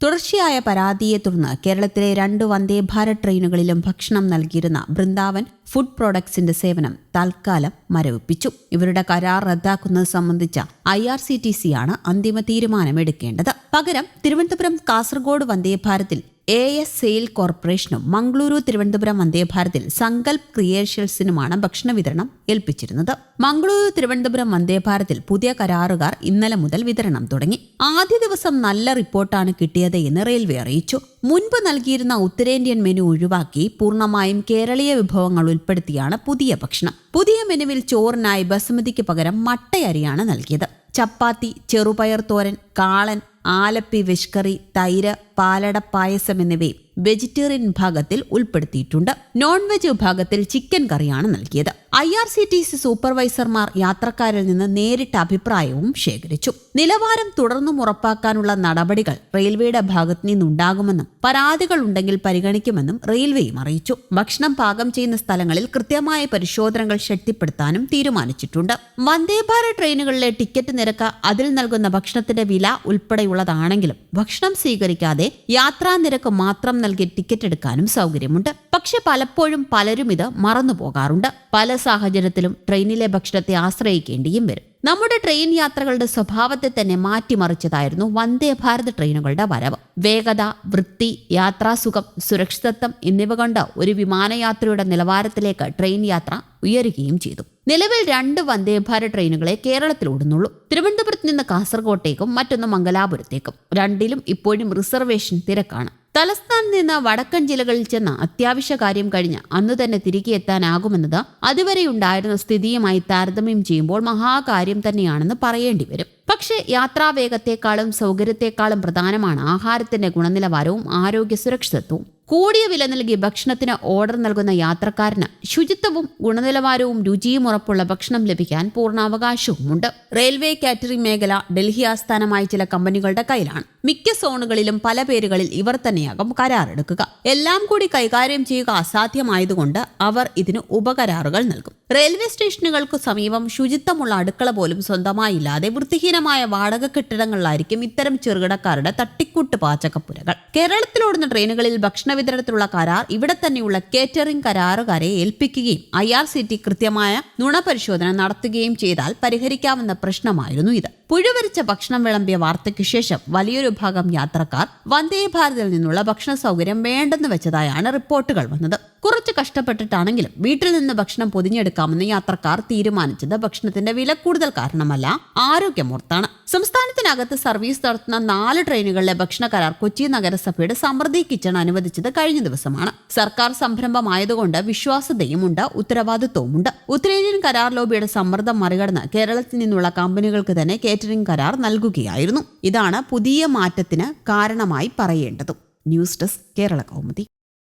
തുടർച്ചയായ പരാതിയെ തുടർന്ന് കേരളത്തിലെ രണ്ട് വന്ദേ ഭാരത് ട്രെയിനുകളിലും ഭക്ഷണം നൽകിയിരുന്ന ബൃന്ദാവൻ ഫുഡ് പ്രോഡക്ട്സിന്റെ സേവനം തൽക്കാലം മരവിപ്പിച്ചു. ഇവരുടെ കരാർ റദ്ദാക്കുന്നത് സംബന്ധിച്ച I R C T C ആണ് അന്തിമ തീരുമാനമെടുക്കേണ്ടത്. പകരം തിരുവനന്തപുരം കാസർഗോഡ് വന്ദേ ഭാരതിൽ എ എസ് സെയിൽ കോർപ്പറേഷനും മംഗളൂരു തിരുവനന്തപുരം വന്ദേഭാരതിൽ സങ്കൽപ് ക്രിയേഷ്യൽസിനുമാണ് ഭക്ഷണ വിതരണം ഏൽപ്പിച്ചിരുന്നത്. മംഗളൂരു തിരുവനന്തപുരം വന്ദേഭാരതിൽ പുതിയ കരാറുകാർ ഇന്നലെ മുതൽ വിതരണം തുടങ്ങി. ആദ്യ ദിവസം നല്ല റിപ്പോർട്ടാണ് കിട്ടിയത് എന്ന് റെയിൽവേ അറിയിച്ചു. മുൻപ് നൽകിയിരുന്ന ഉത്തരേന്ത്യൻ മെനു ഒഴിവാക്കി പൂർണമായും കേരളീയ വിഭവങ്ങൾ ഉൾപ്പെടുത്തിയാണ് പുതിയ ഭക്ഷണം. പുതിയ മെനുവിൽ ചോറിനായി ബസുമതിക്ക് പകരം മട്ടയരിയാണ് നൽകിയത്. ചപ്പാത്തി ചെറുപയർ തോരൻ കാളൻ ആലപ്പി വിഷ്കറി തൈര് പാലട പായസം എന്നിവയും വെജിറ്റേറിയൻ വിഭാഗത്തിൽ ഉൾപ്പെടുത്തിയിട്ടുണ്ട്. നോൺ വെജ് വിഭാഗത്തിൽ ചിക്കൻ കറിയാണ് നൽകിയത്. I R C T C സൂപ്പർവൈസർമാർ യാത്രക്കാരിൽ നിന്ന് നേരിട്ട് അഭിപ്രായവും ശേഖരിച്ചു. നിലവാരം തുടർന്നും ഉറപ്പാക്കാനുള്ള നടപടികൾ റെയിൽവേയുടെ ഭാഗത്തു നിന്നുണ്ടാകുമെന്നും പരാതികൾ ഉണ്ടെങ്കിൽ പരിഗണിക്കുമെന്നും റെയിൽവേയും അറിയിച്ചു. ഭക്ഷണം പാകം ചെയ്യുന്ന സ്ഥലങ്ങളിൽ കൃത്യമായ പരിശോധനകൾ ശക്തിപ്പെടുത്താനും തീരുമാനിച്ചിട്ടുണ്ട്. വന്ദേഭാരത് ട്രെയിനുകളിലെ ടിക്കറ്റ് നിരക്ക് അതിൽ നൽകുന്ന ഭക്ഷണത്തിന്റെ വില ഉൾപ്പെടെയുള്ളതാണെങ്കിലും ഭക്ഷണം സ്വീകരിക്കാതെ യാത്രാ നിരക്ക് മാത്രം നൽകി ടിക്കറ്റ് എടുക്കാനും സൗകര്യമുണ്ട്. പക്ഷെ പലപ്പോഴും പലരും ഇത് മറന്നു പോകാറുണ്ട്. പല സാഹചര്യത്തിലും ട്രെയിനിലെ ഭക്ഷണത്തെ ആശ്രയിക്കേണ്ടിയും വരും. നമ്മുടെ ട്രെയിൻ യാത്രകളുടെ സ്വഭാവത്തെ തന്നെ മാറ്റിമറിച്ചതായിരുന്നു വന്ദേ ഭാരത് ട്രെയിനുകളുടെ വരവ്. വേഗത വൃത്തി യാത്രാസുഖം സുരക്ഷിതത്വം എന്നിവ കൊണ്ട് ഒരു വിമാനയാത്രയുടെ നിലവാരത്തിലേക്ക് ട്രെയിൻ യാത്ര ഉയരുകയും ചെയ്തു. നിലവിൽ രണ്ട് വന്ദേ ഭാരത് ട്രെയിനുകളെ കേരളത്തിൽ ഓടുന്നുള്ളൂ. തിരുവനന്തപുരത്ത് നിന്ന് കാസർഗോട്ടേക്കും മറ്റൊന്ന് മംഗലാപുരത്തേക്കും. രണ്ടിലും ഇപ്പോഴും റിസർവേഷൻ തിരക്കാണ്. തലസ്ഥാനത്ത് നിന്ന് വടക്കൻ ജില്ലകളിൽ ചെന്ന അത്യാവശ്യ കാര്യം കഴിഞ്ഞ് അന്ന് തന്നെ തിരികെ എത്താനാകുമെന്നത് അതുവരെയുണ്ടായിരുന്ന സ്ഥിതിയുമായി താരതമ്യം ചെയ്യുമ്പോൾ മഹാകാര്യം തന്നെയാണെന്ന് പറയേണ്ടി വരും. പക്ഷേ യാത്രാവേഗത്തെക്കാളും സൗകര്യത്തെക്കാളും പ്രധാനമാണ് ആഹാരത്തിന്റെ ഗുണനിലവാരവും ആരോഗ്യ സുരക്ഷിതത്വവും. കൂടിയ വില നൽകി ഭക്ഷണത്തിന് ഓർഡർ നൽകുന്ന യാത്രക്കാരന് ശുചിത്വവും ഗുണനിലവാരവും രുചിയും ഉറപ്പുള്ള ഭക്ഷണം ലഭിക്കാൻ പൂർണാവകാശവുമുണ്ട്. റെയിൽവേ കാറ്ററിംഗ് മേഖല ഡൽഹി ആസ്ഥാനമായ ചില കമ്പനികളുടെ കയ്യിലാണ്. മിക്ക സോണുകളിലും പല പേരുകളിൽ ഇവർ തന്നെയാകും കരാറെടുക്കുക. എല്ലാം കൂടി കൈകാര്യം ചെയ്യുക അസാധ്യമായതുകൊണ്ട് അവർ ഇതിന് ഉപകരാറുകൾ നൽകും. റെയിൽവേ സ്റ്റേഷനുകൾക്ക് സമീപം ശുചിത്വമുള്ള അടുക്കള പോലും സ്വന്തമായില്ലാതെ വൃത്തിഹീനമായ വാടക കെട്ടിടങ്ങളിലായിരിക്കും ഇത്തരം ചെറുകിടക്കാരുടെ തട്ടിക്കൂട്ട് പാചകപ്പുരകൾ. കേരളത്തിലോടുന്ന ട്രെയിനുകളിൽ ഭക്ഷണ വിതരണത്തിലുള്ള കരാർ ഇവിടെ തന്നെയുള്ള കേറ്ററിംഗ് കരാറുകാരെ ഏൽപ്പിക്കുകയും ഐ ആർ സി ടി കൃത്യമായ നുണപരിശോധന നടത്തുകയും ചെയ്താൽ പരിഹരിക്കാവുന്ന പ്രശ്നമായിരുന്നു ഇത്. പുഴുവരിച്ച ഭക്ഷണം വിളമ്പിയ വാർത്തയ്ക്ക് ശേഷം വലിയൊരു ഭാഗം യാത്രക്കാർ വന്ദേ ഭാരതിൽ നിന്നുള്ള ഭക്ഷണ സൗകര്യം വേണ്ടെന്ന് വെച്ചതായാണ് റിപ്പോർട്ടുകൾ വന്നത്. കുറച്ച് കഷ്ടപ്പെട്ടിട്ടാണെങ്കിലും വീട്ടിൽ നിന്ന് ഭക്ഷണം പൊതിഞ്ഞെടുക്കാമെന്ന് യാത്രക്കാർ തീരുമാനിച്ചത് ഭക്ഷണത്തിന്റെ വില കൂടുതൽ കാരണമല്ല ആരോഗ്യമോർത്താണ്. സംസ്ഥാനത്തിനകത്ത് സർവീസ് നടത്തുന്ന നാല് ട്രെയിനുകളിലെ ഭക്ഷണ കരാർ കൊച്ചി നഗരസഭയുടെ സമൃദ്ധി കിച്ചൺ അനുവദിച്ചത് കഴിഞ്ഞ ദിവസമാണ്. സർക്കാർ സംരംഭമായതുകൊണ്ട് വിശ്വാസ്യതയുമുണ്ട് ഉത്തരവാദിത്വവുമുണ്ട്. ഉത്തരേന്ത്യൻ കരാർ ലോബിയുടെ സമ്മർദ്ദം മറികടന്ന് കേരളത്തിൽ നിന്നുള്ള കമ്പനികൾക്ക് തന്നെ കേറ്ററിംഗ് കരാർ നൽകുകയായിരുന്നു. ഇതാണ് പുതിയ മാറ്റത്തിന് കാരണമായി പറയേണ്ടതും. News desk Kerala Kaumudi.